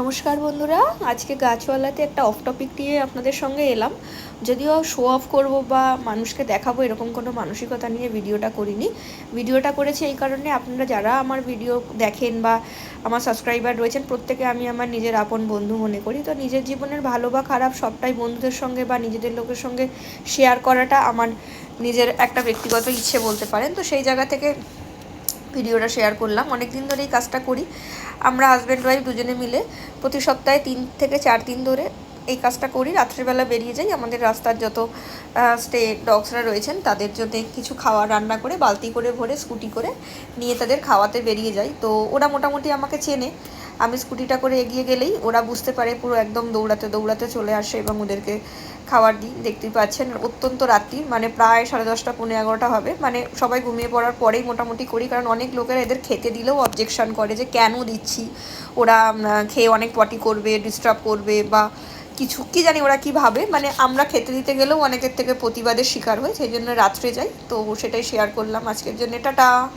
নমস্কার বন্ধুরা, আজকে গাছওয়ালাতে একটা অফ টপিক নিয়ে আপনাদের সঙ্গে এলাম। যদিও শো অফ করব বা মানুষকে দেখাবো এরকম কোনো মানসিকতা নিয়ে ভিডিওটা করিনি। ভিডিওটা করেছি এই কারণে আপনারা যারা আমার ভিডিও দেখেন বা আমার সাবস্ক্রাইবার রয়েছেন, প্রত্যেকে আমি আমার নিজের আপন বন্ধু মনে করি। তো নিজের জীবনের ভালো বা খারাপ সবটাই বন্ধুদের সঙ্গে বা নিজেদের লোকের সঙ্গে শেয়ার করাটা আমার নিজের একটা ব্যক্তিগত ইচ্ছে বলতে পারেন। তো সেই জায়গা থেকে ভিডিওটা শেয়ার করলাম। অনেক দিন ধরে এই কাজটা করি। আমরা হাজব্যান্ড ওয়াইফ দুজনে মিলে প্রতি সপ্তাহে তিন থেকে চার দিন ধরে এই কাজটা করি। রাত্রিবেলা বেরিয়ে যাই। আমাদের রাস্তার যত স্টে ডগসরা রয়েছেন, তাদের জন্য কিছু খাওয়া রান্না করে, বালতি করে ভরে, স্কুটি করে নিয়ে তাদের খাওয়াতে বেরিয়ে যাই। তো ওরা মোটামুটি আমাকে চেনে। আমি স্কুটিটা করে এগিয়ে গেলেই ওরা বুঝতে পারে পুরো একদম দৌড়াতে দৌড়াতে চলে আসে এবং ওদেরকে খাবার দিই, দেখতেই পাচ্ছেন। অত্যন্ত রাত্রি মানে প্রায় সাড়ে দশটা পনেরো এগারোটা হবে। মানে সবাই ঘুমিয়ে পড়ার পরেই মোটামুটি করি, কারণ অনেক লোকেরা এদের খেতে দিলেও অবজেকশান করে যে কেন দিচ্ছি? ওরা খেয়ে অনেক পটি করবে ডিস্টার্ব করবে বা কিছু, কি জানি ওরা কি ভাবে? মানে আমরা খেতে দিতে গেলেও অনেকের থেকে প্রতিবাদের শিকার হয় সেই জন্য রাত্রে যাই। তো সেটাই শেয়ার করলাম আজকের জন্য। টাটা!